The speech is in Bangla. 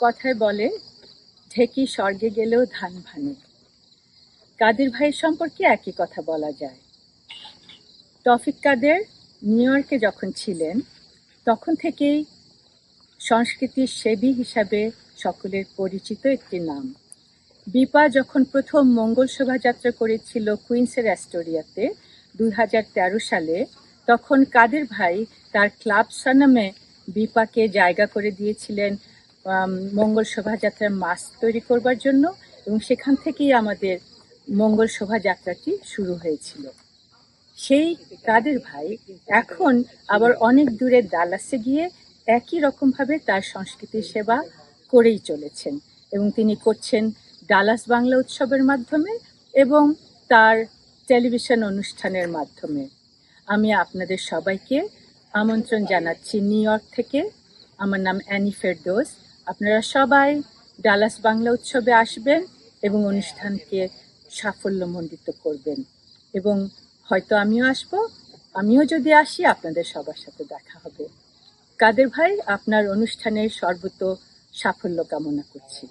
কথায় বলে, ঢেকি স্বর্গে গেলেও ধান ভানে কাদের ভাইয়ের সম্পর্কে একই কথা বলা যায়। তফিক কাদের নিউ ইয়র্কে যখন ছিলেন, তখন থেকেই সংস্কৃতির সেবী হিসাবে সকলের পরিচিত একটি নাম। বিপা যখন প্রথম মঙ্গল শোভাযাত্রা করেছিল কুইন্সের অ্যাস্টোরিয়াতে দুই হাজার তেরো সালে, তখন কাদের ভাই তার ক্লাব সানামে বিপাকে জায়গা করে দিয়েছিলেন মঙ্গল শোভাযাত্রার মাস তৈরি করবার জন্য এবং সেখান থেকেই আমাদের মঙ্গল শোভাযাত্রাটি শুরু হয়েছিল। সেই কাদের ভাই এখন আবার অনেক দূরে দালাসে গিয়ে একই রকমভাবে তার সংস্কৃতির সেবা করেই চলেছেন এবং তিনি করছেন ডালাস বাংলা উৎসবের মাধ্যমে এবং তার টেলিভিশন অনুষ্ঠানের মাধ্যমে। আমি আপনাদের সবাইকে আমন্ত্রণ জানাচ্ছি নিউ ইয়র্ক থেকে। আমার নাম অ্যানি ফেরদোস। আপনারা সবাই ডালাস বাংলা উৎসবে আসবেন এবং অনুষ্ঠানকে সাফল্যমণ্ডিত করবেন। এবং হয়তো আমিও আসব, আমিও যদি আসি, আপনাদের সবার সাথে দেখা হবে। কাদের ভাই, আপনার অনুষ্ঠানের সর্বত সাফল্য কামনা করছি।